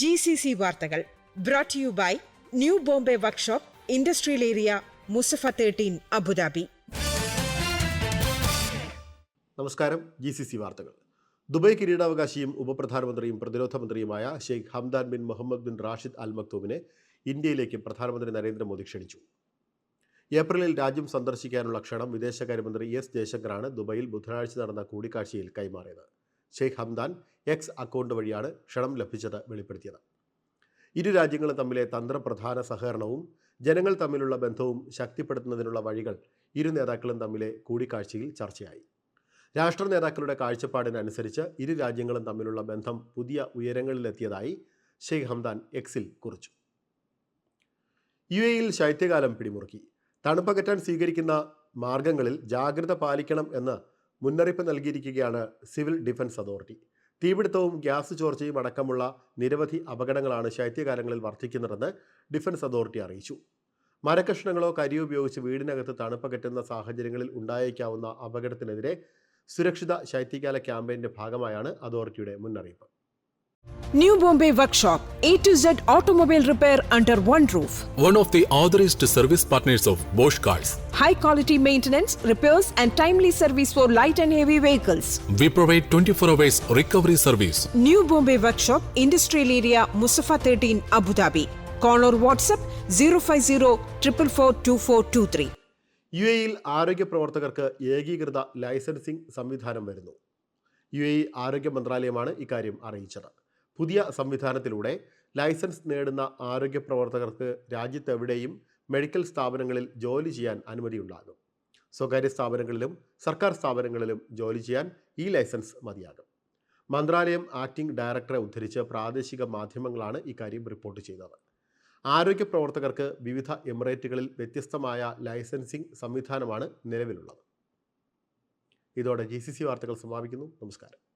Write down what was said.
G C C വാർത്തകൾ brought you by New Bombay workshop industrial area Mussafah thirteen Abu Dhabi നമസ്കാരം. G C C വാർത്തകൾ. Dubai കിരീടാവകാശിയും ഉപപ്രധാനമന്ത്രിയും പ്രതിരോധ മന്ത്രിയുമായ Sheikh Hamdan bin Mohammed bin Rashid Al മക്തൂമിനെ ഇന്ത്യയിലേക്ക് പ്രധാനമന്ത്രി നരേന്ദ്രമോദി ക്ഷണിച്ചു. ഏപ്രിലിൽ രാജ്യം സന്ദർശിക്കാനുള്ള ക്ഷണം വിദേശകാര്യമന്ത്രി എസ് ജയശങ്കറാണ് ദുബൈയിൽ ബുധനാഴ്ച നടന്ന കൂടിക്കാഴ്ചയിൽ കൈമാറിയത്. ഷെയ്ഖ് ഹംദാൻ എക്സ് അക്കൗണ്ട് വഴിയാണ് ക്ഷണം ലഭിച്ചത് വെളിപ്പെടുത്തിയത്. ഇരു രാജ്യങ്ങളും തമ്മിലെ തന്ത്രപ്രധാന സഹകരണവും ജനങ്ങൾ തമ്മിലുള്ള ബന്ധവും ശക്തിപ്പെടുത്തുന്നതിനുള്ള വഴികൾ ഇരു നേതാക്കളും തമ്മിലെ കൂടിക്കാഴ്ചയിൽ ചർച്ചയായി. രാഷ്ട്ര നേതാക്കളുടെ കാഴ്ചപ്പാടിനനുസരിച്ച് ഇരു രാജ്യങ്ങളും തമ്മിലുള്ള ബന്ധം പുതിയ ഉയരങ്ങളിലെത്തിയതായി ഷെയ്ഖ് ഹംദാൻ എക്സിൽ കുറിച്ചു. യു എയിൽ ശൈത്യകാലം പിടിമുറുക്കി. തണുപ്പകറ്റാൻ സ്വീകരിക്കുന്ന മാർഗങ്ങളിൽ ജാഗ്രത പാലിക്കണം എന്ന് മുന്നറിയിപ്പ് നൽകിയിരിക്കുകയാണ് സിവിൽ ഡിഫൻസ് അതോറിറ്റി. തീപിടുത്തവും ഗ്യാസ് ചോർച്ചയും അടക്കമുള്ള നിരവധി അപകടങ്ങളാണ് ശൈത്യകാലങ്ങളിൽ വർദ്ധിക്കുന്നതെന്ന് ഡിഫൻസ് അതോറിറ്റി അറിയിച്ചു. മരക്കഷ്ണങ്ങളോ കരിയോ ഉപയോഗിച്ച് വീടിനകത്ത് തണുപ്പകറ്റുന്ന സാഹചര്യങ്ങളിൽ ഉണ്ടായേക്കാവുന്ന അപകടത്തിനെതിരെ സുരക്ഷിത ശൈത്യകാല ക്യാമ്പയിന്റെ ഭാഗമായാണ് അതോറിറ്റിയുടെ മുന്നറിയിപ്പ്. New Bombay Workshop, A to Z automobile repair under one roof. one of the authorized service partners of Bosch Cars. high quality maintenance, repairs, and timely service for light and heavy vehicles. We provide 24 hours recovery service. New Bombay Workshop, Industrial Area, Musafa 13, Abu Dhabi. Call or WhatsApp 050 444 U എയിൽ ആരോഗ്യ പ്രവർത്തകർക്ക് ഏകീകൃത licensing സംവിധാനം വരുന്നു U A ആരോഗ്യ മന്ത്രാലയമാണ് ഇക്കാര്യം അറിയിച്ചത് പുതിയ സംവിധാനത്തിലൂടെ ലൈസൻസ് നേടുന്ന ആരോഗ്യ പ്രവർത്തകർക്ക് രാജ്യത്തെവിടെയും മെഡിക്കൽ സ്ഥാപനങ്ങളിൽ ജോലി ചെയ്യാൻ അനുമതിയുണ്ടാകും. സ്വകാര്യ സ്ഥാപനങ്ങളിലും സർക്കാർ സ്ഥാപനങ്ങളിലും ജോലി ചെയ്യാൻ ഈ ലൈസൻസ് മതിയാകും. മന്ത്രാലയം ആക്ടിംഗ് ഡയറക്ടറെ ഉദ്ധരിച്ച് പ്രാദേശിക മാധ്യമങ്ങളാണ് ഇക്കാര്യം റിപ്പോർട്ട് ചെയ്തത്. ആരോഗ്യ പ്രവർത്തകർക്ക് വിവിധ എമിറേറ്റുകളിൽ വ്യത്യസ്തമായ ലൈസൻസിംഗ് സംവിധാനമാണ് നിലവിലുള്ളത്. ഇതോടെ ജി സി സി വാർത്തകൾ സമാപിക്കുന്നു. നമസ്കാരം.